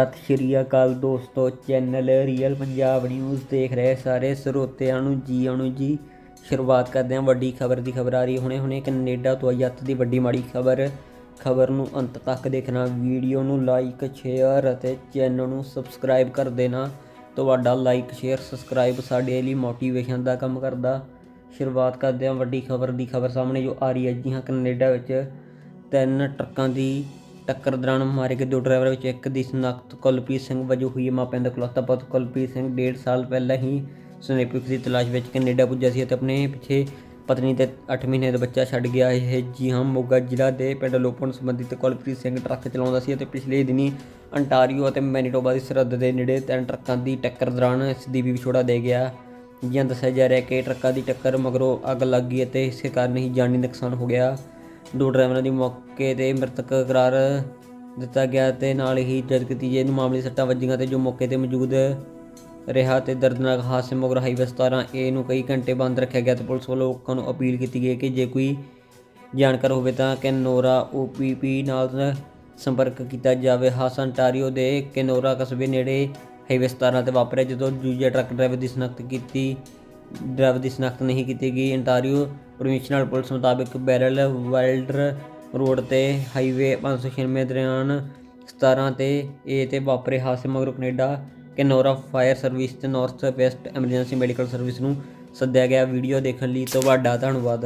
ਸਤਿ ਸ਼੍ਰੀ ਅਕਾਲ ਦੋਸਤੋ, channel real Punjab news ਦੇਖ ਰਹੇ ਸਾਰੇ ਸਰੋਤਿਆਂ ਨੂੰ ਜੀ ਆਣੂ ਜੀ। ਸ਼ੁਰੂਆਤ ਕਰਦੇ ਹਾਂ ਵੱਡੀ ਖਬਰ ਦੀ ਖਬਰ ਆ ਰਹੀ ਹੁਣੇ ਹੁਣੇ ਕੈਨੇਡਾ ਤੋਂ ਆਈ ਅੱਤ ਦੀ ਵੱਡੀ ਮਾੜੀ ਖਬਰ। ਖਬਰ ਨੂੰ ਅੰਤ ਤੱਕ ਦੇਖਣਾ, ਵੀਡੀਓ ਨੂੰ ਲਾਈਕ ਸ਼ੇਅਰ ਅਤੇ ਚੈਨਲ ਨੂੰ ਸਬਸਕ੍ਰਾਈਬ ਕਰ ਦੇਣਾ। ਤੁਹਾਡਾ ਲਾਈਕ ਸ਼ੇਅਰ ਸਬਸਕ੍ਰਾਈਬ ਸਾਡੇ ਲਈ ਮੋਟੀਵੇਸ਼ਨ ਦਾ ਕੰਮ ਕਰਦਾ। ਸ਼ੁਰੂਆਤ ਕਰਦੇ ਹਾਂ ਵੱਡੀ ਖਬਰ ਦੀ ਖਬਰ ਸਾਹਮਣੇ ਜੋ ਆ ਰਹੀ ਹੈ ਜੀ ਹਾਂ ਕੈਨੇਡਾ ਵਿੱਚ। ਤਿੰਨ ਟਰੱਕਾਂ ਦੀ ਟੱਕਰ ਦੌਰਾਨ ਮਾਰੇ ਗਏ ਦੋ ਡਰਾਈਵਰ ਵਿੱਚ ਇੱਕ ਦੀ ਸ਼ਨਾਖਤ ਕੁਲਪ੍ਰੀਤ ਸਿੰਘ ਵਜੋਂ ਹੋਈ ਹੈ। ਮਾਪਿਆਂ ਦਾ ਇਕਲੌਤਾ ਪੁੱਤ ਕੁਲਪ੍ਰੀਤ ਸਿੰਘ ਡੇਢ ਸਾਲ ਪਹਿਲਾਂ ਹੀ ਸਨੇਪਿਕ ਦੀ ਤਲਾਸ਼ ਵਿੱਚ ਕੈਨੇਡਾ ਪੁੱਜਿਆ ਸੀ ਅਤੇ ਆਪਣੇ ਪਿੱਛੇ ਪਤਨੀ ਤੇ 8 ਮਹੀਨੇ ਦਾ ਬੱਚਾ ਛੱਡ ਗਿਆ ਇਹ ਜੀ ਹਾਂ, ਮੋਗਾ ਜ਼ਿਲ੍ਹਾ ਦੇ ਪਿੰਡ ਲੋਪਣ ਸੰਬੰਧਿਤ ਕੁਲਪ੍ਰੀਤ ਸਿੰਘ ਟਰੱਕ ਚਲਾਉਂਦਾ ਸੀ ਅਤੇ ਪਿਛਲੇ ਦਿਨੀ ਅੰਟਾਰੀਓ ਅਤੇ ਮੈਨੀਟੋਬਾ ਦੀ ਸਰਹੱਦ ਦੇ ਨੇੜੇ ਤਿੰਨ ਟਰੱਕਾਂ ਦੀ ਟੱਕਰ ਦੌਰਾਨ ਇਸ ਦੀ ਵੀ ਵਿਛੋੜਾ ਦੇ ਗਿਆ। ਜਿਹਾਂ ਦੱਸਿਆ ਜਾ ਰਿਹਾ ਕਿ ਟਰੱਕਾਂ ਦੀ ਟੱਕਰ ਮਗਰੋਂ ਅੱਗ ਲੱਗ ਗਈ ਅਤੇ ਇਸੇ ਕਾਰਨ ਹੀ ਜਾਨੀ ਨੁਕਸਾਨ ਹੋ ਗਿਆ। ਦੋ ਡਰਾਈਵਰਾਂ ਦੀ ਮੌਕੇ ਤੇ ਮ੍ਰਿਤਕ ਕਰਾਰ ਦਿੱਤਾ ਗਿਆ ਤੇ ਨਾਲ ਹੀ ਜਦ ਤੀਜੇ ਨੂੰ ਮਾਮਲੇ ਸੱਟਾਂ ਵੱਜੀਆਂ ਤੇ ਜੋ ਮੌਕੇ ਤੇ ਮੌਜੂਦ ਰਿਹਾ ਤੇ ਦਰਦਨਾਕ ਹਾਦਸੇ ਮਗਰ ਹਾਈਵੇ 17 ਏ ਨੂੰ ਕਈ ਘੰਟੇ ਬੰਦ ਰੱਖਿਆ ਗਿਆ ਤੇ ਪੁਲਿਸ ਵੱਲੋਂ ਲੋਕਾਂ ਨੂੰ ਅਪੀਲ ਕੀਤੀ ਗਈ ਕਿ ਜੇ ਕੋਈ ਜਾਣਕਾਰ ਹੋਵੇ ਤਾਂ ਕੈਨੋਰਾ ਓਪੀਪੀ ਨਾਲ ਸੰਪਰਕ ਕੀਤਾ ਜਾਵੇ। ਹਾਦਸਾ ਅੰਟਾਰੀਓ ਦੇ ਕੈਨੋਰਾ ਕਸਬੇ ਨੇੜੇ ਹਾਈਵੇ 17 ਤੇ ਵਾਪਰਿਆ ਜਦੋਂ ਦੂਜੇ ਟਰੱਕ ਡਰਾਈਵਰ ਦੀ ਸ਼ਨਾਖਤ ਕੀਤੀ ਡਰਾਈਵਰ ਦੀ ਸ਼ਨਾਖਤ ਨਹੀਂ ਕੀਤੀ ਗਈ। ਅੰਟਾਰੀਓ ਪ੍ਰੋਵਿੰਸ਼ਨਲ ਪੁਲਿਸ ਮੁਤਾਬਕ ਬੈਰਲ ਵਾਈਲਡਰ ਰੋਡ ਤੇ ਹਾਈਵੇ 596 ਦਰਿਆਨ 17 ਤੇ ਏ ਤੇ ਵਾਪਰੇ ਹਾਦਸੇ ਮਗਰੋਂ ਕੈਨੇਡਾ ਕੈਨੋਰਾ ਫਾਇਰ ਸਰਵਿਸ ਤੇ north west emergency medical service ਨੂੰ ਸੱਦਿਆ ਗਿਆ। ਵੀਡੀਓ ਦੇਖਣ ਲਈ ਤੁਹਾਡਾ ਧੰਨਵਾਦ।